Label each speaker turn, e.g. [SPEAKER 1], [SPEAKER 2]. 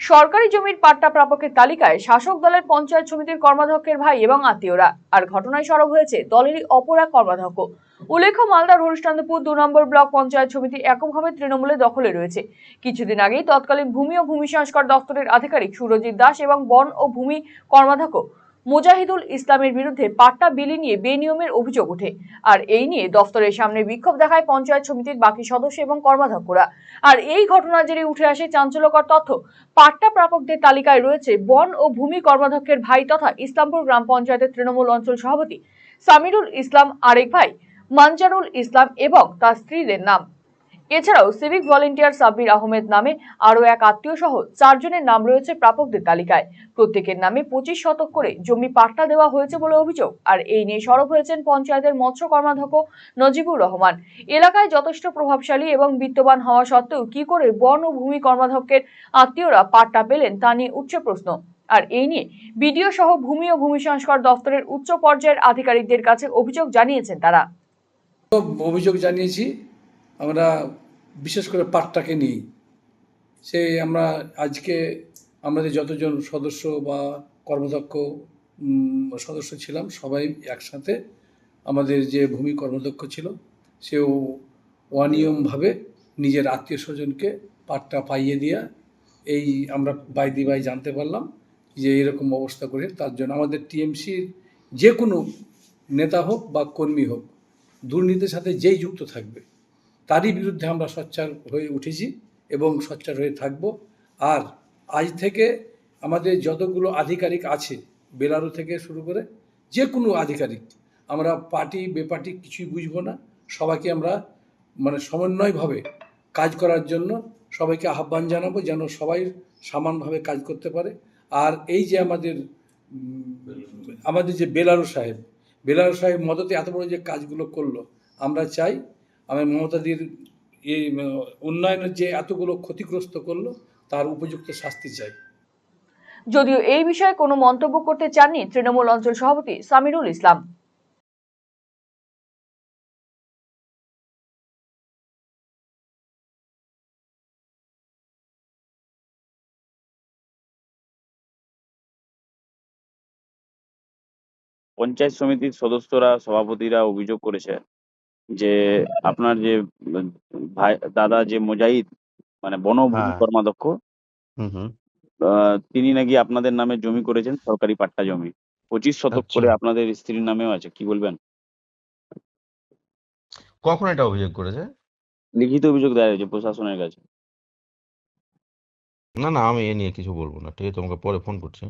[SPEAKER 1] সরকারি জমির পাট্টা প্রাপকের তালিকায় শাসক দলের পঞ্চায়েত সমিতির কর্মাধ্যক্ষের ভাই এবং আত্মীয়রা। আর ঘটনায় সরব হয়েছে দলেরই অপরা কর্মাধ্যক্ষ। উল্লেখ্য, মালদার হরিশ্চন্দ্রপুর দু নম্বর ব্লক পঞ্চায়েত সমিতি এককভাবে তৃণমূলে দখলে রয়েছে। কিছুদিন আগেই তৎকালীন ভূমি ও ভূমি সংস্কার দপ্তরের আধিকারিক সুরজিৎ দাস এবং বন ও ভূমি কর্মাধ্যক্ষ মুজাহিদুল ইসলামের বিরুদ্ধে পাট্টা বিলি নিয়ে বেনিয়মের অভিযোগ ওঠে। আর এই নিয়ে দফতরের সামনে বিক্ষোভ দেখায় পঞ্চায়েত সমিতির বাকি সদস্য এবং কর্মাধ্যক্ষরা। আর এই ঘটনার জেরে উঠে আসে চাঞ্চল্যকর তথ্য। পাট্টা প্রাপকদের তালিকায় রয়েছে বন ও ভূমি কর্মাধ্যক্ষের ভাই তথা ইসলামপুর গ্রাম পঞ্চায়েতের তৃণমূল অঞ্চল সভাপতি সামিরুল ইসলাম আরেক ভাই, মানজারুল ইসলাম এবং তার স্ত্রীদের নাম। এছাড়াও সিভিক ভলেন্টিয়ার সাব্বির আহমেদ নামে আরও এক আত্মীয় সহ চারজনের নাম রয়েছে প্রাপকদের তালিকায়। প্রত্যেকের নামে পঁচিশ শতক করে জমি পাট্টা দেওয়া হয়েছে বলে অভিযোগ। আর এই নিয়ে সরব হয়েছেন পঞ্চায়েতের মৎস্য কর্মাধ্যক্ষ নজিবুর রহমান। এলাকায় যথেষ্ট প্রভাবশালী এবং বিত্তবান হওয়া সত্ত্বেও কি করে বন ও ভূমি কর্মাধ্যক্ষের আত্মীয়রা পাট্টা পেলেন তা নিয়ে উঠছে প্রশ্ন। আর এই নিয়ে বিডিও সহ ভূমি ও ভূমি সংস্কার দপ্তরের উচ্চ পর্যায়ের আধিকারিকদের কাছে অভিযোগ জানিয়েছেন তারা।
[SPEAKER 2] অভিযোগ জানিয়েছি। আমরা বিশেষ করে পাটটাকে নিই। সেই আমরা আজকে আমাদের যতজন সদস্য বা কর্মদক্ষ সদস্য ছিলাম, সবাই একসাথে আমাদের যে ভূমি কর্মদক্ষ ছিল, সেও অনিয়মভাবে নিজের আত্মীয় স্বজনকে পাটটা পাইয়ে দিয়া এই আমরা বাই দি বাই জানতে পারলাম যে এরকম অবস্থা করে তার জন্য। আমাদের টিএমসির যে কোনো নেতা হোক বা কর্মী হোক, দুর্নীতির সাথে যেই যুক্ত থাকবে তারই বিরুদ্ধে আমরা সোচ্চার হয়ে উঠেছি এবং সোচ্চার হয়ে থাকব। আর আজ থেকে আমাদের যতগুলো আধিকারিক আছে, বেলারু থেকে শুরু করে যে কোনো আধিকারিক, আমরা পার্টি, বেপার্টি কিছুই বুঝব না। সবাইকে আমরা মানে সমন্বয়ভাবে কাজ করার জন্য সবাইকে আহ্বান জানাব যেন সবাই সমানভাবে কাজ করতে পারে। আর এই যে আমাদের আমাদের যে বেলারু সাহেব বেলারু সাহেব মদতে এত বড় যে কাজগুলো করল, আমরা চাই আমি মমতাদির এই উন্নয়নের যে এতগুলো ক্ষতিগ্রস্ত করল তার উপযুক্ত শাস্তি চাই।
[SPEAKER 1] যদিও এই বিষয়ে কোনো মন্তব্য করতে চাননি তৃণমূল অঞ্চল সভাপতি সামিরুল ইসলাম।
[SPEAKER 3] পঞ্চায়েত সমিতির সদস্যরা সভাপতিরা অভিযোগ করেছে। যে আপনার যে ভাই দাদা যে মোজাহিদ মানে বনভূমি
[SPEAKER 4] হ্যাঁ।
[SPEAKER 3] কর্মাধ্যক্ষ
[SPEAKER 4] হুম হুম।
[SPEAKER 3] আহ, তিনি নাকি আপনাদের নামে জমি করেছেন সরকারি পাট্টা জমি। পঁচিশ শতক
[SPEAKER 4] আচ্ছা।
[SPEAKER 3] করে আপনাদের স্ত্রীর নামেও আছে কি বলবেন?
[SPEAKER 4] কখন এটা অভিযোগ করেছে?
[SPEAKER 3] লিখিত অভিযোগ দেওয়া হয়েছে প্রশাসনের কাছে।
[SPEAKER 4] না না আমি এ নিয়ে কিছু বলব না ঠিক আছে তোমাকে পরে ফোন করছি।